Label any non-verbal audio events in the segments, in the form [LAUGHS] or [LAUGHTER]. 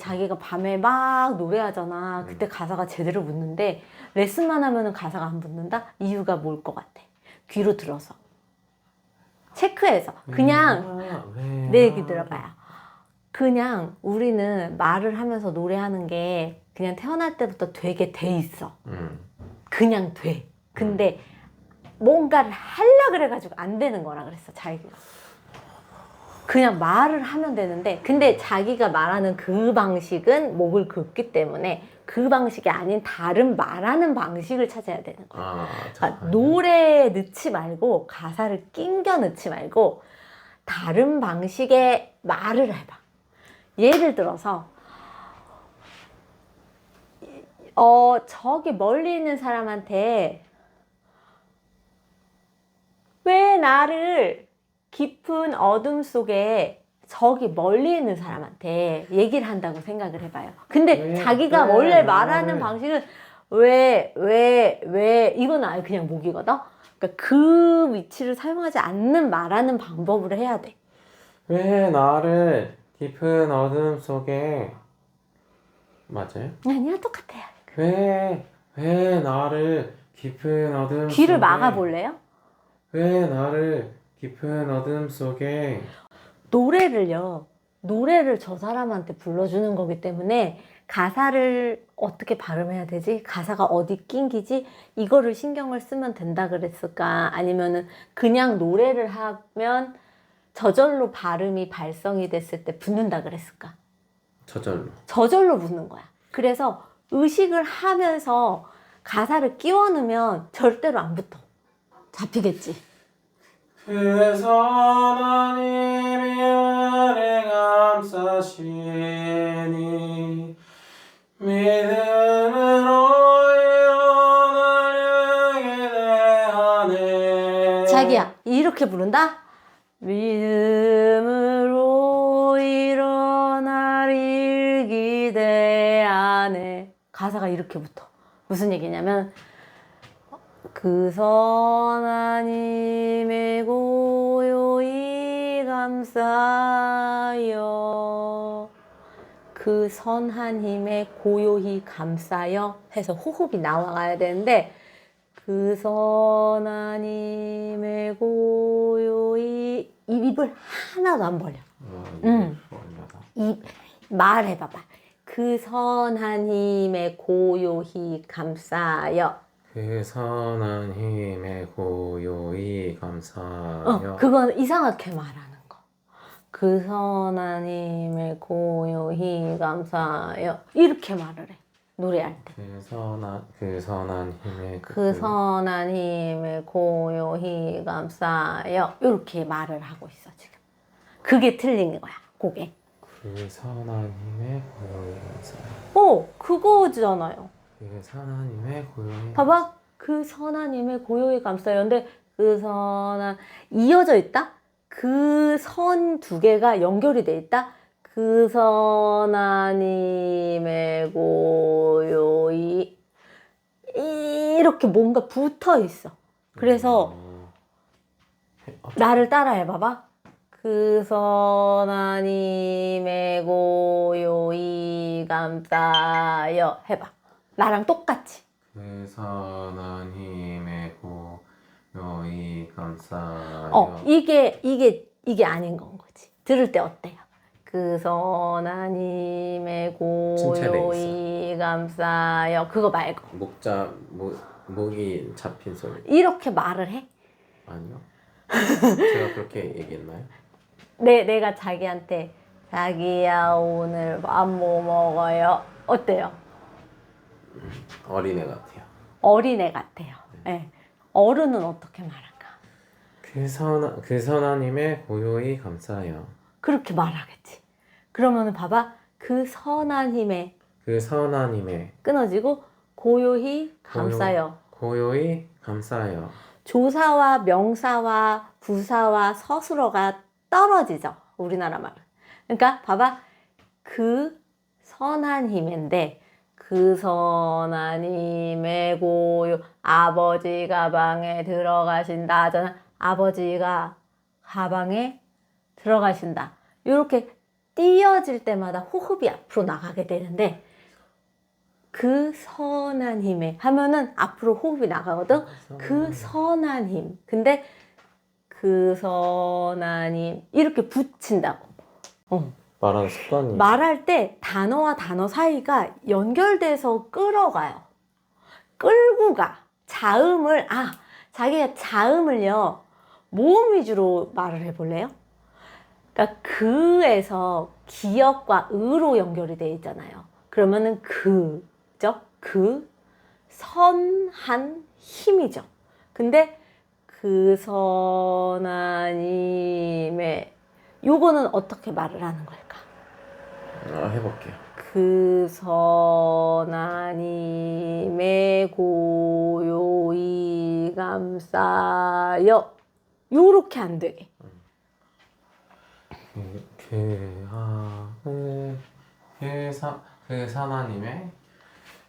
자기가 밤에 막 노래하잖아. 그때 가사가 제대로 묻는데 레슨만 하면은 가사가 안 붙는다? 이유가 뭘 것 같아? 귀로 들어서. 체크해서. 그냥 왜내 얘기 들어봐요. 그냥 우리는 말을 하면서 노래하는 게 그냥 태어날 때부터 되게 돼 있어. 음. 그냥 돼. 근데 뭔가를 하려 그래가지고 안 되는 거라 그랬어, 자기가. 그냥 말을 하면 되는데, 근데 자기가 말하는 그 방식은 목을 긋기 때문에 그 방식이 아닌 다른 말하는 방식을 찾아야 되는 거야. 아, 그러니까. 노래에 넣지 말고 가사를 낑겨 넣지 말고 다른 방식의 말을 해봐. 예를 들어서 어 저기 멀리 있는 사람한테 왜 나를 깊은 어둠 속에 저기 멀리 있는 사람한테 얘기를 한다고 생각을 해봐요. 근데 왜, 자기가 왜 원래 나를- 말하는 방식은 왜, 왜, 왜, 이건 아예 그냥 목이거든? 그러니까 그 위치를 사용하지 않는 말하는 방법으로 해야 돼. 왜 나를 깊은 어둠 속에 맞아요? 아니야, 똑같아요. 왜, 왜 나를 깊은 어둠 귀를 속에 막아볼래요? 왜 나를 깊은 어둠 속에 노래를요, 노래를 저 사람한테 불러주는 거기 때문에 가사를 어떻게 발음해야 되지? 가사가 어디 낑기지? 이거를 신경을 쓰면 된다 그랬을까? 아니면은 그냥 노래를 하면 저절로 발음이 발성이 됐을 때 붙는다 그랬을까? 저절로 저절로 붙는 거야. 그래서 의식을 하면서 가사를 끼워 넣으면 절대로 안 붙어. 잡히겠지? 그래서 하나님이 은혜 감사시니 믿음으로 일어나려게 대하네 자기야, 이렇게 부른다? 믿음으로 일어나릴 기대하네. 가사가 이렇게 붙어. 무슨 얘기냐면, 그 선하님의 고요히 감사여. 그 선한 힘에 고요히 감사여 해서 호흡이 나와가야 되는데 그 선한 힘에 고요히 입을 하나도 안 벌려. 어, 음. 입 말해봐봐. 그 선한 힘에 고요히 감사여. 그 선한 힘에 고요히 감사여 어, 그건 이상하게 말하는 거. 그 선한 힘에 고요히 감사여. 이렇게 말을 해. 노래할 때. 그 선한 그 선한 힘에 그 선한 힘에 고요히 감사여. 이렇게 말을 하고 있어, 지금. 그게 틀린 거야, 그게. 그 선한 힘에 고요히 감사여 어, 그거잖아요. 그 선한 힘에 고요히 봐봐. 그 힘에 고요히 감사요. 근데 그 선한, 이어져 있다? 그 선 두 개가 연결이 돼 있다? 그 힘에 고요히, 이렇게 뭔가 붙어 있어. 그래서 음. 어, 나를 따라해 봐봐. 그 힘에 고요히 감사요. 해봐. 나랑 똑같이. 그 선한 힘에 고요히 감사여 어, 이게, 이게, 이게 아닌 건 거지. 들을 때 어때요? 그 칭찬돼 고요히 감사요. 그거 말고. 목자 목 목이 잡힌 소리 이렇게 말을 해? 아니요 [LAUGHS] 제가 그렇게 얘기했나요? 내, 내가 자기한테, 자기야, 오늘 밥 뭐 먹어요? 어때요? 어린애 같아요 어린애 같아요. 예. 어른은 어떻게 말할까? 그 선한 그 선한 힘에 고요히 감사해요 그렇게 말하겠지. 그러면은 봐봐. 그 선한 힘에 그 선한 힘에 끊어지고 고요히 감사요. 고요히 감사해요 조사와 명사와 부사와 서술어가 떨어지죠. 우리나라 말은. 그러니까 봐봐. 그 선한 힘인데 그 선한 힘의 고요 아버지 가 방에 들어가신다 하잖아. 아버지가 가방에 들어가신다. 이렇게 띄어질 때마다 호흡이 앞으로 나가게 되는데 그 선한 힘에 하면은 앞으로 호흡이 나가거든. 그 선한 힘. 근데 그 선한 힘 이렇게 붙인다고. 어. 말하는 습관이 말할 때 단어와 단어 사이가 연결돼서 끌어가요. 끌고 가. 자음을, 아, 자기가 자음을요, 모음 위주로 말을 해볼래요? 그러니까 그에서 기억과 의로 연결이 돼 있잖아요. 그러면은 그죠? 그 선한 힘이죠. 근데 그 선한 힘의 요거는 어떻게 말을 하는 걸까? 아, 해볼게요. 그 선하님의 고요히 감싸여. 요렇게 안 되게 그, 그, 하, 그, 그, 사, 그 선하님의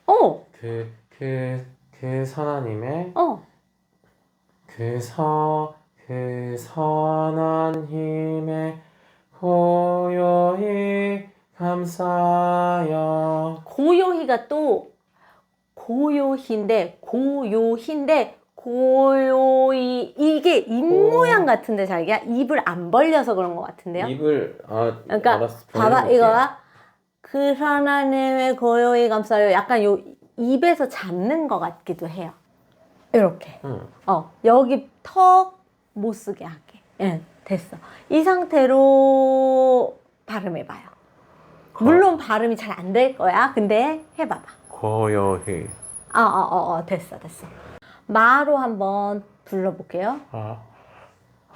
어, 그, 그, 그 선하님의 어, 그 서, 그 선한 힘에 고요히 감싸여. 고요히가 또 고요히인데 고요히인데 고요히 이게 입 고- 모양 같은데 자기가 입을 안 벌려서 그런 것 같은데요? 입을 아 그러니까 알았어, 봐봐 보내볼게요. 이거야 그 하나님의 고요히 감싸요 약간 요 입에서 잡는 것 같기도 해요. 이렇게. 응. 어 여기 턱 못 쓰게 할게. 예 됐어. 이 상태로 발음해봐요 물론 발음이 잘 안 될 거야 근데 해봐봐 고요히 어어어 어, 됐어 됐어 마로 한번 불러볼게요 아,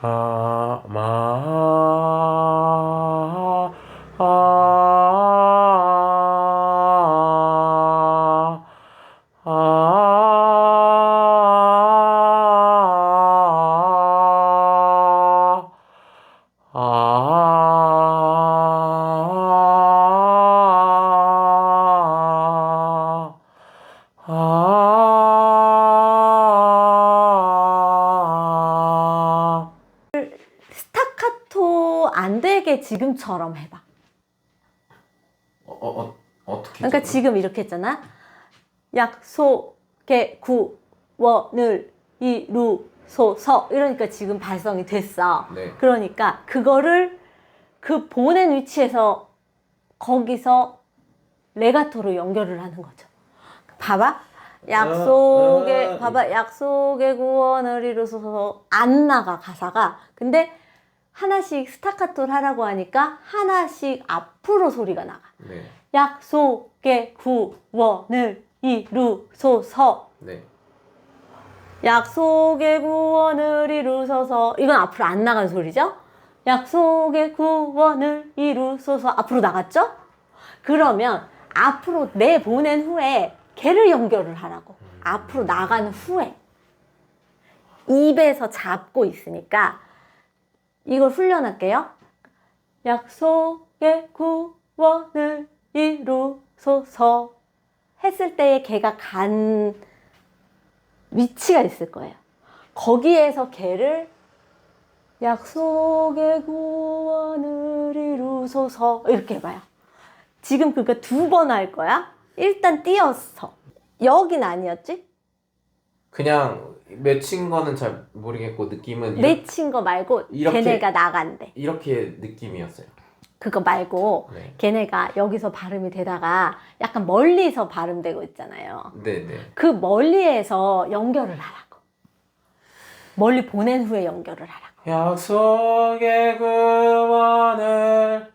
아, 마, 아, 아, 아, 아, 지금처럼 해봐 어, 어, 어, 어 떻게? 그러니까 지금? 이렇게 했잖아. 약속의 구원을 이루소서 이러니까 지금 발성이 됐어. 네. 그러니까 그거를 그 보낸 위치에서 거기서 레가토로 연결을 하는 거죠. 봐봐. 약속의 어, 어, 봐봐 약속의 구원을 이루소서 안 나가 가사가 근데 하나씩 스타카토를 하라고 하니까 하나씩 앞으로 소리가 나가. 네. 약속의 구원을 이루소서. 네. 약속의 구원을 이루소서. 이건 앞으로 안 나간 소리죠? 약속의 구원을 이루소서. 앞으로 나갔죠? 그러면 앞으로 내 보낸 후에 걔를 연결을 하라고. 앞으로 나간 후에. 입에서 잡고 있으니까 이걸 훈련할게요. 약속의 구원을 이루소서 했을 때에 걔가 간 위치가 있을 거예요. 거기에서 걔를 약속의 구원을 이루소서 이렇게 해봐요. 지금 그러니까 두 번 할 거야. 일단 띄어서 여긴 아니었지? 그냥 맺힌 거는 잘 모르겠고 느낌은 맺힌 거 말고 이렇게- 걔네가 나간대. 이렇게 느낌이었어요. 그거 말고 네. 걔네가 여기서 발음이 되다가 약간 멀리서 발음되고 있잖아요. 네, 네. 그 멀리에서 연결을 하라고. 멀리 보낸 후에 연결을 하라고. 약속의 구원을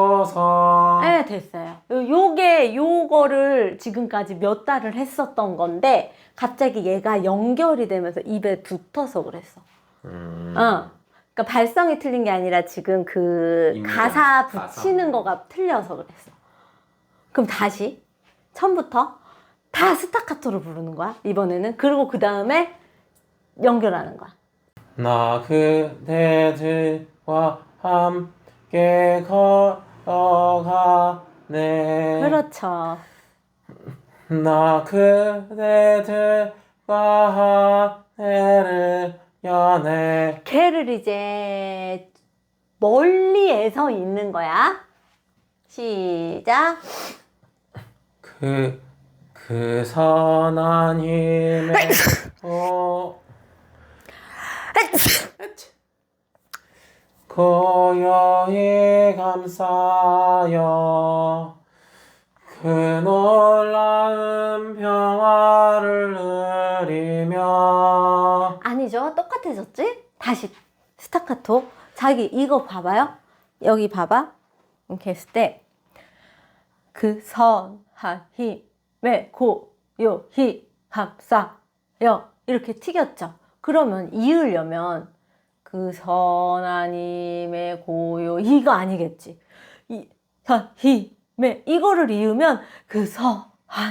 이루소서. 네, 됐어요. 요- 요게 요거를 지금까지 몇 달을 했었던 건데 갑자기 얘가 연결이 되면서 입에 붙어서 그랬어. 음. 어. 그러니까 발성이 틀린 게 아니라 지금 그 입니다. 가사 가사. 붙이는 거가 틀려서 그랬어. 그럼 다시 처음부터 다 스타카토로 부르는 거야. 이번에는 그리고 그 다음에 연결하는 거야. 나 그대들과 함께 걸어가네. 그렇죠. 나 그대들과 하늘을 연애. 걔를 이제 멀리에서 있는 거야. 시작. 그, 그 선하님의 어, [LAUGHS] 고요히 감사여 그 놀라운 평화를 누리며 아니죠. 똑같아졌지? 다시 스타카토. 자기 이거 봐봐요. 여기 봐봐. 이렇게 했을 때 그 선한 힘에 고요히 감사여 이렇게 튀겼죠. 그러면 이으려면 그 선한 힘에 고요히가 아니겠지. 이선 힘에 이거를 이으면 그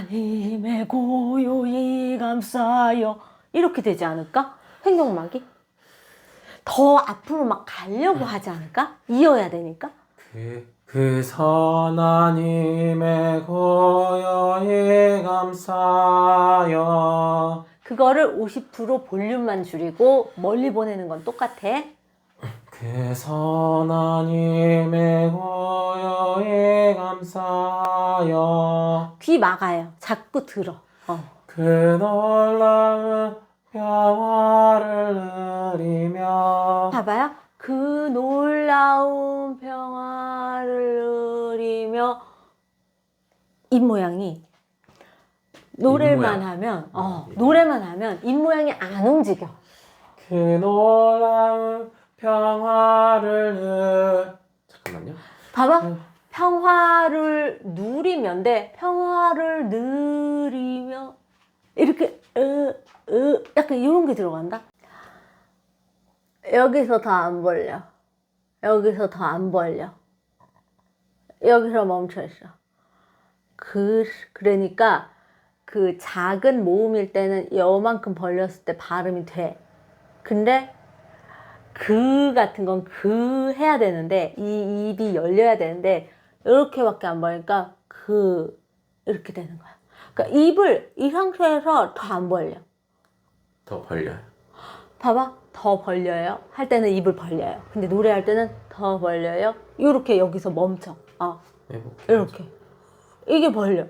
힘에 고요히 감사여 이렇게 되지 않을까? 횡격막이 더 앞으로 막 가려고 하지 않을까? 이어야 되니까. 그, 그 선하님의 고요히 감사여 그거를 50% 볼륨만 줄이고 멀리 보내는 건 똑같아. 그 선하님의 고요히 감사여 귀 막아요. 자꾸 들어. 어. 그 놀라운 평화를 누리며 봐봐요. 그 놀라운 평화를 누리며 입 모양이 노래만 모양. 하면 어, 음, 노래만 하면 입 모양이 안 움직여. 그 놀라운 평화를 누 잠깐만요 봐봐. 음. 평화를 누리면 돼. 평화를 누리며 이렇게 으, 으, 약간 이런 게 들어간다. 여기서 더 안 벌려. 여기서 더 안 벌려. 여기서 멈춰 있어. 그 그러니까 그 작은 모음일 때는 요만큼 벌렸을 때 발음이 돼. 근데 그 같은 건 그 해야 되는데 이 입이 열려야 되는데 이렇게밖에 안 벌니까 그 이렇게 되는 거야. 그러니까 입을 이 상태에서 더 안 벌려. 더 벌려요 봐봐. 더 벌려요. 할 때는 입을 벌려요. 근데 노래할 때는 더 벌려요. 이렇게 여기서 멈춰. 어, 해볼게요 이렇게. 이게 벌려.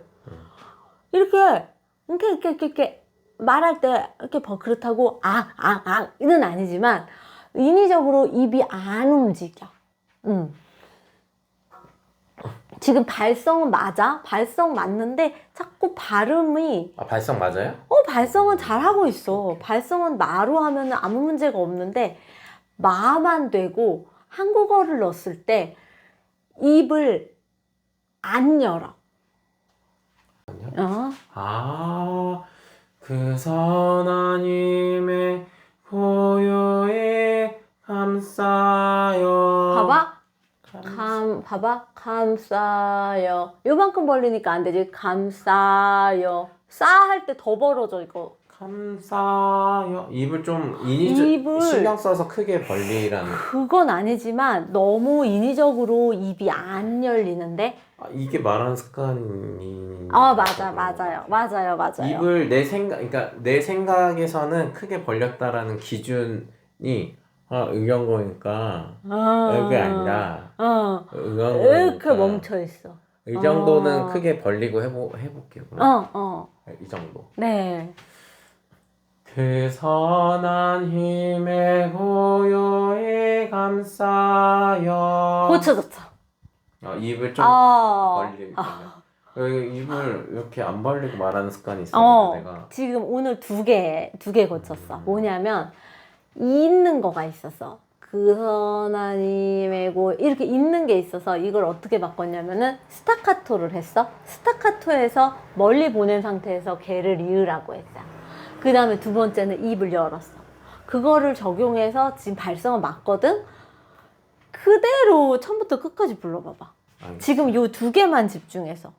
이렇게, 이렇게, 이렇게, 이렇게, 이렇게 말할 때 이렇게 버, 그렇다고 아, 아, 아, 이는 아니지만 인위적으로 입이 안 움직여. 음. 지금 발성은 맞아. 발성 맞는데 자꾸 발음이 아 발성 맞아요? 어, 발성은 잘 하고 있어. 발성은 마로 하면 아무 문제가 없는데, 마만 되고 한국어를 넣었을 때 입을 안 열어. 어? 아, 그 선하님의 고요히 감싸요. 봐봐. 감, 봐봐. 감싸요. 요만큼 벌리니까 안 되지. 감싸요. 싸 할 때 더 벌어져, 이거. 감싸요. 입을 좀 인위적 입을- 신경 써서 크게 벌리라는. 그건 아니지만 너무 인위적으로 입이 안 열리는데? 아, 이게 말하는 습관이. 아, 맞아, 맞아요. 맞아요, 맞아요. 입을 내 생각, 그러니까 내 생각에서는 크게 벌렸다라는 기준이 아 의경고니까 어, 그게 아니라 어. 의경고니까 이렇게 멈춰 있어. 이 정도는 어. 크게 벌리고 해보 해볼게요. 그럼. 어, 어. 이 정도. 네. 그 선한 힘에 고요히 감싸요. 고쳐졌어. 어, 입을 좀 어. 벌리고. 여기 입을 이렇게 안 벌리고 말하는 습관이 있어. 어. 내가. 지금 오늘 두 개, 두 개 고쳤어. 뭐냐면, 있는 거가 있었어. 그 선하님의 고, 이렇게 있는 게 있어서 이걸 어떻게 바꿨냐면은 스타카토를 했어. 스타카토에서 멀리 보낸 상태에서 개를 이으라고 했어. 그 다음에 두 번째는 입을 열었어. 그거를 적용해서 지금 발성은 맞거든? 그대로 처음부터 끝까지 불러봐봐. 알겠어. 지금 요 두 개만 집중해서.